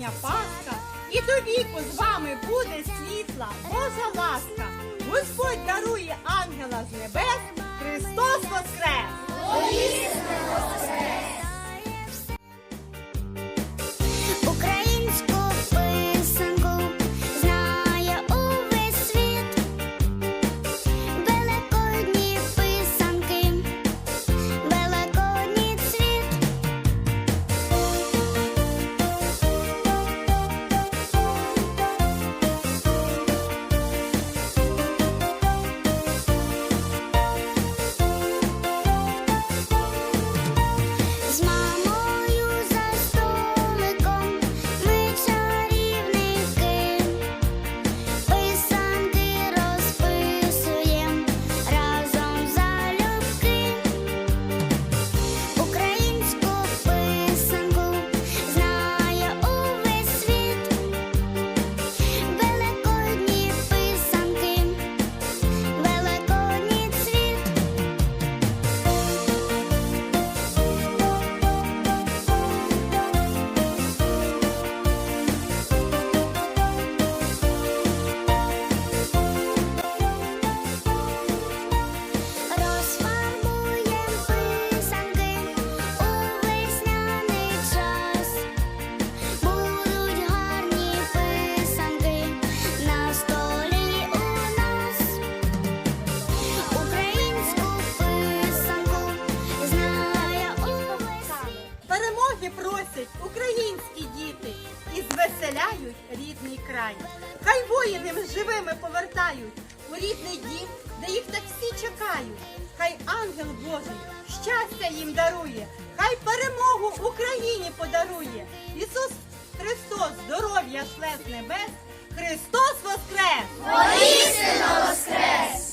сьогодення Пасха, і до віку з вами буде світла, Божа ласка. Господь дарує ангела з небес, Христос Воскрес! Українські діти і звеселяють рідний край. Хай воїни живими повертають у рідний дім, де їх так всі чекають. Хай ангел Божий щастя їм дарує, хай перемогу Україні подарує. Ісус Христос здоров'я шле з небес. Христос Воскрес! Воістину воскрес!